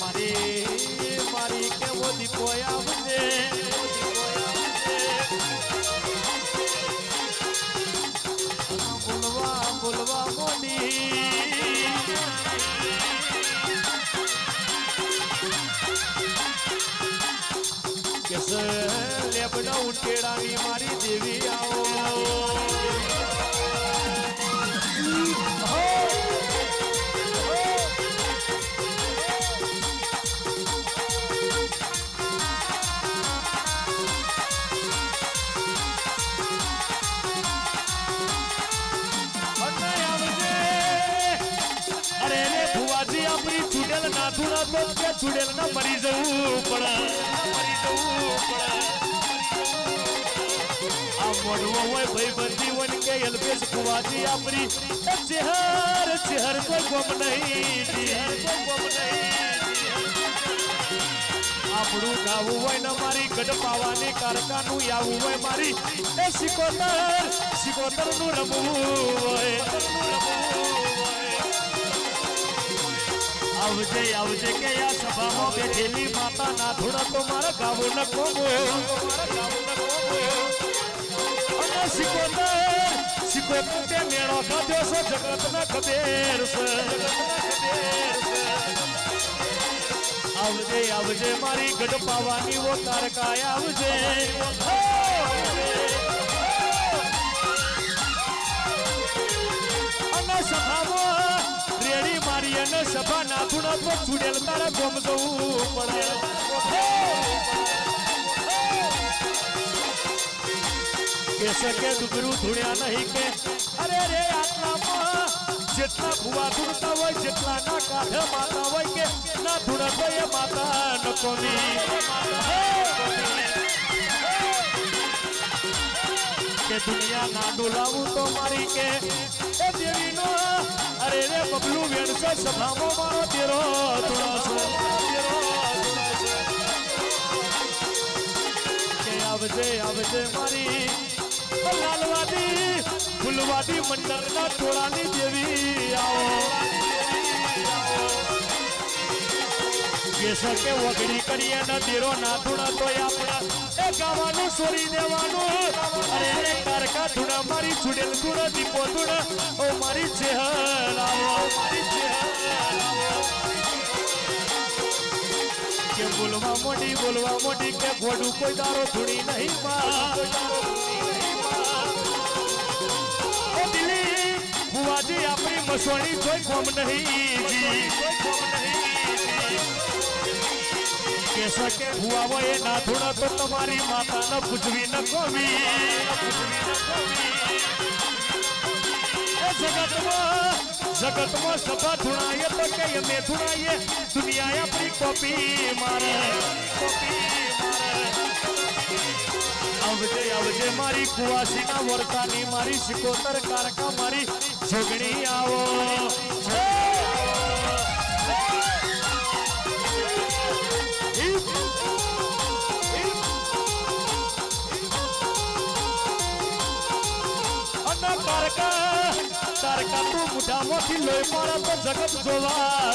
મારી મારી કેવો દીપો આવ ઉટેડાની મારી દેવી આવો. રે ભુવાજી, આપણી તો કે ચૂડેલ ના મરી જવું પડે મરી જવું પડે આ મોઢવો હોય ભાઈ બંધી હોય કે અલ્પેશ ભુવાજી આપણી એ ચેહર નહીં આપણું ગાવું હોય ને મારી ગઢ પાવાની કારકાનું આવું હોય મારી. એ સિકોતરનું રમવું હોય. આવજે આવજે કે આ સભામાં બેઠેલી માતા ના થોડા તો મારા ગાવું ન કોમો અને સિકોતર સિકોતર તે મેળો ખાધ્યો છે જગત ના ખબેર છે આવજે આવજે, મારી ગઢ પાવાની વો તારકાય આવજે હો! અને સભામાં રેડી મારી અને સભા નાથુણ તો ચૂડેલ તારે ગોમ જવું પડે! કે સકે દુબરું ધૂણ્યા નહીં કે? અરે રે આટલામાં જેટલા ભુવા ધૂણતા હોય, જેટલા ના કાંઠે માતા હોય કે? ના ધૂણતો હોય માતા ન કે દુનિયા ના ડોલાવું તો મારી કે? એ દેવીનો અરે રે બબલું વેણસો સભામાં મારો તેરો કે આવજે આવજે મારી લાલવાદી ફૂલવાદી મંડળના ટોળાની દેવી આવો. કેસ કે વગડી કરીએ ન દેરો ના બોલવા મોટી બોલવા મોટી, કે ઘોડું કોઈ દારો ધૂણી નહીં આપણી મસોણી કોઈ કોમ નહીં જી. કે સકે ભુઆવો એ ના ધૂણો તો તમારી માતા ન પૂજવી ન કોમી એ જગતમાં જગતમાં સભા ધૂણાઈએ તો કે અમે ધૂણાઈએ દુનિયા આપણી કોપી મારે કોપી મારે આવજે આવજે મારી કુવાસીના વર્તાની મારી સિકોતર કારકા મારી જોગણી આવો અને કારકા કારકા તું મુઠામાંથી લોહી મારા તો જગત જોવા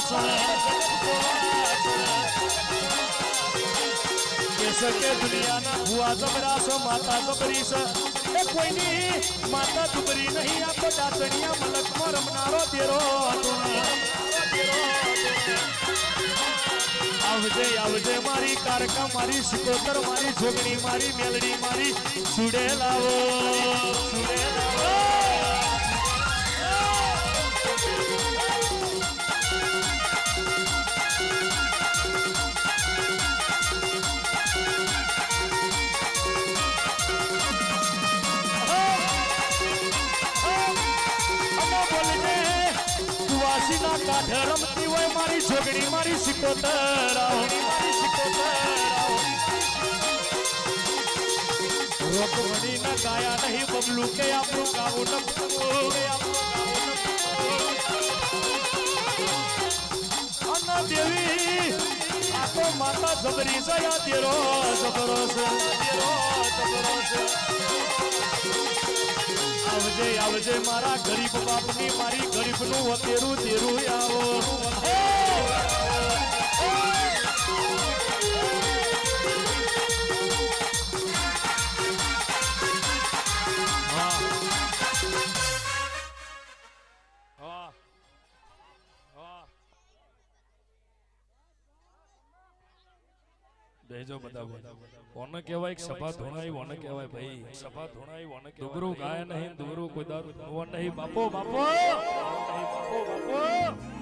છે દુનિયાના ભુવા જબરા છે, માતા જબરી છે. એ કોઈની માતા દુબરી નહીં, આ તો દાતણિયા મલકમાં રમનારો તેરો આવજે આવજે મારી કારકા, મારી સિકોતર, મારી જોગણી મારી મેલડી, મારી સુડે લાવો સુડે લાવો કુવાસીના કાંઠે રમતી હોય મારી જોગણી મારી સિકોતર રોકમણી ના ગાયા નહીં બબલું કે આપણું ગાવું ન પૂરું, કે આપણું ગાવું ન પૂરું. અને દેવી આ માતા જબરી જયા દેરો જબરો છે દેરો જબરો છે આવજે આવજે મારા ગરીબ બાપની મારી ગરીબનું વતેરું તેરું આવો રહેજો બધા ભાઈ કહેવાય સભા ધોણાઈ કોને કહેવાય ભાઈ. સભા ધોણાઈ કોને કહેવાય દુબરું ગાય નહીં, દુબરું કોઈ દારૂ નહીં. બાપો બાપો બાપો બાપો!